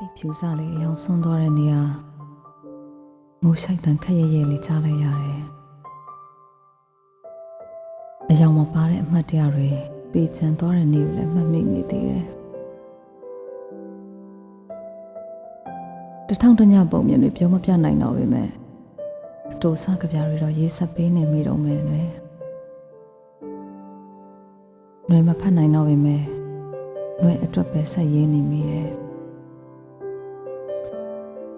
ပိတ်ဖြူစားလေးအယောင်ဆွန်းသွားတဲ့နေရာမိုးရှိုက်တန်ခက်ရရဲလေးကြားလိုက်ရတယ်အယောင်မပါတဲ့အမှတ်တရတွေပေချန်သွားတဲ့နေကိုလည်းမှတ်မိနေသေးတယ်တထောင်တညပုံမြင်တွေပြောမပြနိုင်တော့ပေမဲ့အတူစားကြပြတွေတော့ရေးဆက်ပေးနေမိတော့မယ်နွယ်နွယ်မဖတ်နိုင်တော့ပေမဲ့နွယ်အတွက်ပဲဆက်ရေးနေမိတယ်။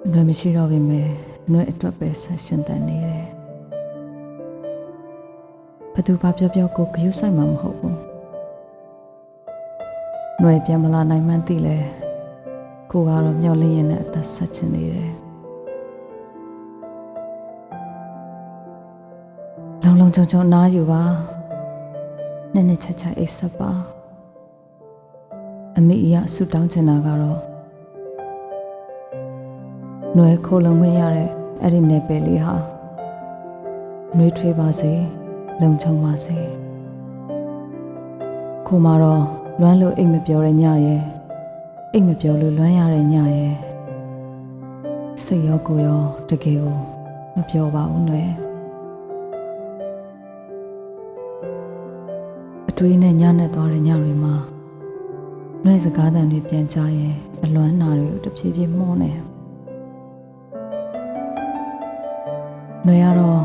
နှွေမရှိတော့ပြီမဲ့နှွေအတွက်ပဲဆက်ရှင်တန်နေတယ်။ဘသူဘာပြောပြောကိုဂယုဆိုင်မှာမဟုတ်ဘူး။နှွေပြန်မလာနိုင်မှန်းသိလဲ။ကိုကတော့မျောလင်းရင်နဲ့အသက်ဆက်ချင်နေတယ်။လုံလုံချုံချုံနားယူပါ။နဲ့နဲ့ချက်ချက်အိတ်ဆက်ပါ။အမေအရဆူတောင်းချင်တာကတော့။ နှွယ်ခိုးလုံဝင်ရတဲ့အဲ့ဒီနယ်ပယ်လေးဟာနှွေးထွေးပါစေလုံခြုံပါစေ။ခုမှတော့လွမ်းလို့အိတ်မပြောတဲ့ညရဲ့အိတ်မပြောလို့လွမ်းရတဲ့ညရဲ့စိတ်ရောကိုယ်ရောတကယ်ကိုမပြောပါဘူးနှွယ်။အတွေးနဲ့ညနဲ့သွားတဲ့ညတွေမှာနှွဲစကားတန်တွေပြန်ကြားရင်အလွမ်းနာတွေကိုတဖြည်းဖြည်းမှုန်းနေ။ຫ နွေရတော့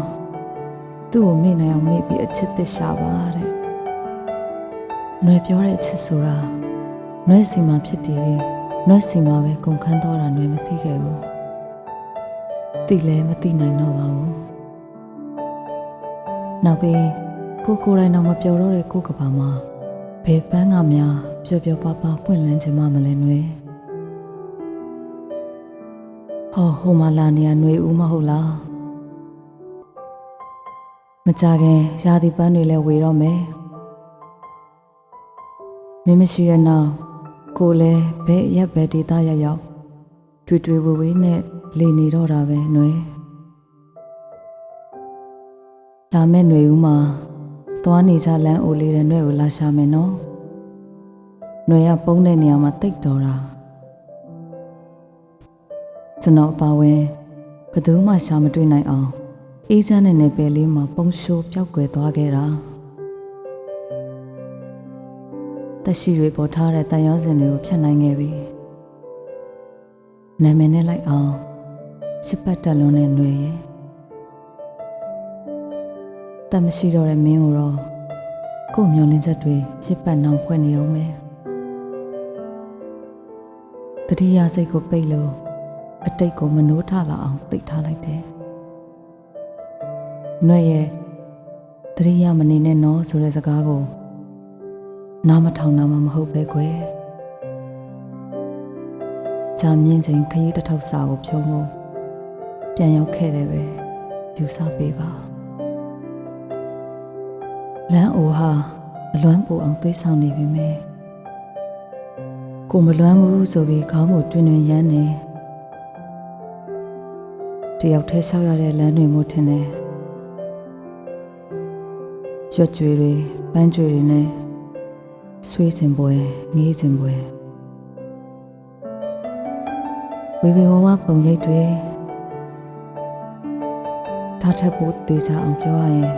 သူ့ကိုမေ့နိုင်အောင်မေ့ပြီးအချစ်သစ်ရှာပါတဲ့နွေပြောတဲ့အချစ်ဆိုတာနွေစီမှာဖြစ်တည်ပြီးနွေစီမှာပဲကုန်ခန်းတော့တာနွေမသိခဲ့ဘူးသိလဲမသိနိုင်တော့ပါဘူးနောက်ပြီးကိုကိုယ်တိုင်တော့မပြောတော့တဲ့ကိုကဘာမှာဘယ်ပန်းကများပျော်ပျော်ပါပါပွင့်လန်းခြင်းမမလဲနွေဟောဟိုမလာနေရနွေဦးမဟုတ်လား မကြခင်ရာသီပန်းတွေလည်းဝေတော့မယ်မင်းမရှိတဲ့နောက်ကိုလည်းဘဲရက်ပဲဒေတာရောက်ရောက်တွေ့တွေ့ဝေဝေးနဲ့လေနေတော့တာပဲຫນွေလာမဲ့ຫນွေဦးမှာသွားနေကြလမ်းအိုလေးတဲ့ຫນွေကိုလာရှာမယ်နော်ຫນွေကပုံးတဲ့နေရာမှာတိတ်တော်တာကျွန်တော်အပါဝင်ဘယ်သူမှရှာမတွေ့နိုင်အောင် အေးချမ်းတဲ့နယ်ပယ်လေးမှာပုံရှိုးပျောက်ကွယ်သွားခဲ့တာတက်ရှိတွေပေါ်ထားတဲ့တန်ရောစင်တွေကိုဖျက်နိုင်ခဲ့ပြီနာမည်နဲ့လိုက်အောင်ရှစ်ပတ်တက်လွန်းတဲ့ຫນွေရဲ့တက်မရှိတော့တဲ့မင်းကိုတော့ကို့မျောလင်းချက်တွေရှစ်ပတ်နောင်ဖွဲ့နေတော့မယ်တတိယစိတ်ကိုပိတ်လို့အတိတ်ကိုမနှိုးထလာအောင်တိတ်ထားလိုက်တယ် နှွဲ့ရဲ့တရိယာမနေနဲ့နော်ဆိုတဲ့စကားကိုနားမထောင်နာမှမဟုတ်ပဲကွယ်ကြာမြင့်ချိန်ခရီးတစ်ထောက်စာကိုဖြုံးလို့ပြန်ရောက်ခဲ့တယ်ပဲယူဆပေးပါလမ်းအိုဟာအလွမ်းပူအောင်သွေးဆောင်နေပြီမယ်ကိုမလွမ်းဘူးဆိုပြီးခေါင်းကိုတွင်တွင်ရမ်းနေတယောက်တည်းရှောက်ရတဲ့လမ်းတွေမို့ထင်တယ် ရွက်ကြွေတွေပန်းကြွေတွေနဲ့ဆွေးစင်ပွဲငေးစင်ပွဲဝေဝေဝဝပုံရိပ်တွေထားထပ်ဖို့တေချာအောင်ပြောရရင်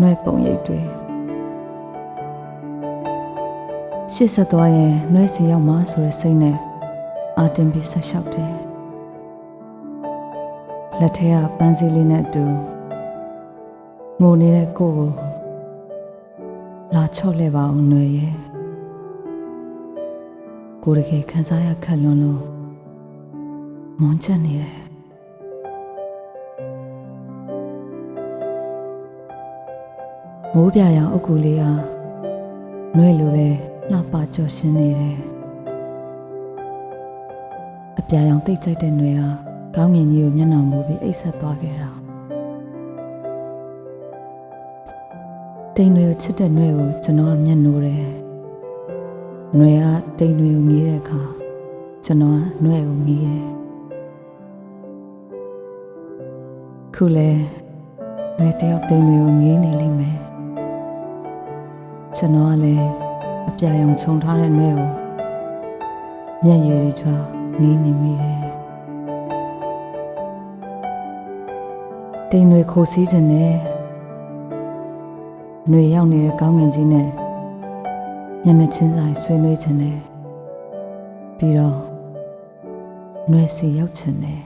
နှွဲပုံရိပ်တွေရှစ်ဆက်သွားရင်နှွဲစီရောက်မှဆိုတဲ့စိတ်နဲ့အာတင်ပြီးဆက်လျှောက်တယ်လက်ထဲကပန်းစည်းလေးနဲ့အတူငိုနေတဲ့ကိုယ့်ကို လာချော့လဲပါအောင်နွယ်ရဲ့ကိုယ်တကယ်ခံစားရခက်လွန်းလို့မွန်ချက်နေတယ်မိုးပြရောင်အုတ်ကူလေးဟာနွယ်လိုပဲလှပကြော်ရှင်နေတယ်အပြာရောင်တိတ်ကြိုက်တဲ့နွယ်ဟာကောင်းငင်ကြီးကိုမျက်နှာမူပြီးအိတ်ဆက်သွားခဲ့တာ တိမ်တွေကိုချစ်တဲ့နှွဲကိုကျွန်တော်ကမျက်နှိုးတယ်။နှွဲကတိမ်တွေကိုငေးတဲ့အခါကျွန်တော်ကနှွဲကိုငေးတယ်။ခုလဲနှွဲတယောက်တိမ်တွေကိုငေးနေလိမ့်မယ်။ကျွန်တော်ကလည်းအပြာရောင်ခြုံထားတဲ့နှွဲကိုမျက်ရည်တွေချွာငေးနေမိတယ်။တိမ်တွေခိုစီးခြင်းနဲ့ ຫນွေရောက်နေတဲ့ကောင်းငင်ကြီးနဲ့ညနေချင်းဆိုင်ဆွေးနွေးခြင်းနဲ့ပြီးတော့ຫນွေစီရောက်ခြင်းနဲ့